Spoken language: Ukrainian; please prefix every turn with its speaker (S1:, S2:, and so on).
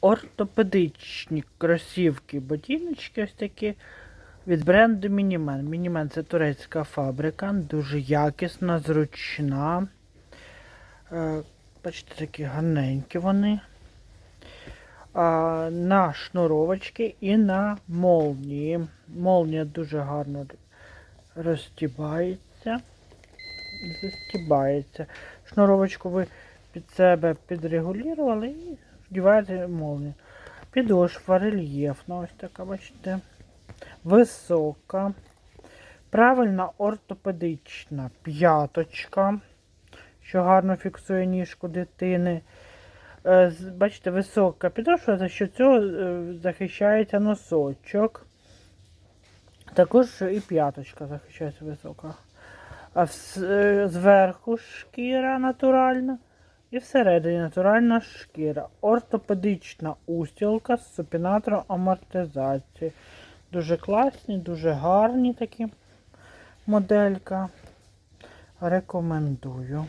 S1: ортопедичні кросівки, ботиночки ось такі від бренду Мінімен. Мінімен це турецька фабрика, дуже якісна, зручна. Е, Бачите, такі гарненькі вони. А, на шнуровочки і на молнії. Молнія дуже гарно розтібається. Застібається. Шнуровочку ви під себе підрегулювали і вдіваєте молнію. Підошва рельєфна, ось така, бачите. Висока. Правильна ортопедична п'яточка, що гарно фіксує ніжку дитини. Е, Бачите, висока підошва, за що цього е, захищається носочок. Також і п'яточка захищається висока. А е, зверху шкіра натуральна і всередині натуральна шкіра. Ортопедична устілка з супінатором амортизації. Дуже класні, дуже гарні такі моделька. Рекомендую.